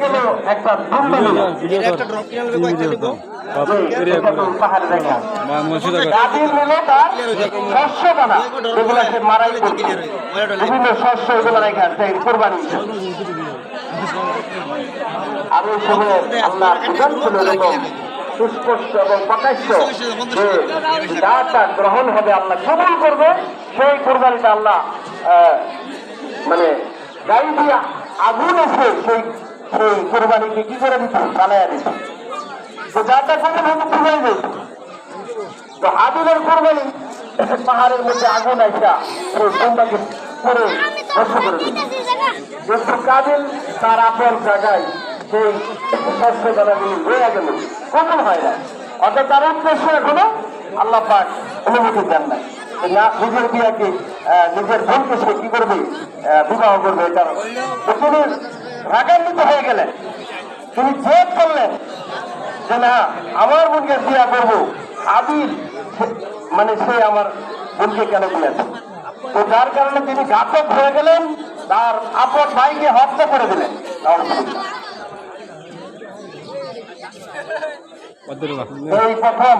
গেল একটা বিভিন্ন শস্য এগুলো রেখে আসছে কোরবানি। সুস্পষ্ট এবং প্রকাশ্য যে যাটা গ্রহণ হবে আল্লাহ কবুল করবে সেই কোরবানিটা আল্লাহ আহ, মানে গাড়ি দিয়ে আগুন এসে সেই সেই কোরবানিকে কি করে দিত চালাইয়া দিত তো কবুল হতে পুরাই যেত তো হাবিলের কোরবানি পাহাড়ের মধ্যে আগুন আইসা সেই করে দিল। কিন্তু কাবিল তার আপন জায়গায় সেই শস্য দানাগুলি গেল। কখন হয় না অর্থাৎ তার উদ্দেশ্য এখনও আল্লাহ পাক অনুমতি দেন না নিজের বিয়াকে নিজের বোনকে সে কি করবে? বিবাহ করবে এটা। রাগান্বিত হয়ে গেলেন তিনি জেদ করলেন যে না আমার বোনকে বিয়া করব। আবির মানে সে আমার বোনকে কেন বিয়েছে তো যার কারণে তিনি ঘাতক হয়ে গেলেন তার আপন ভাইকে হত্যা করে দিলেন। এই প্রথম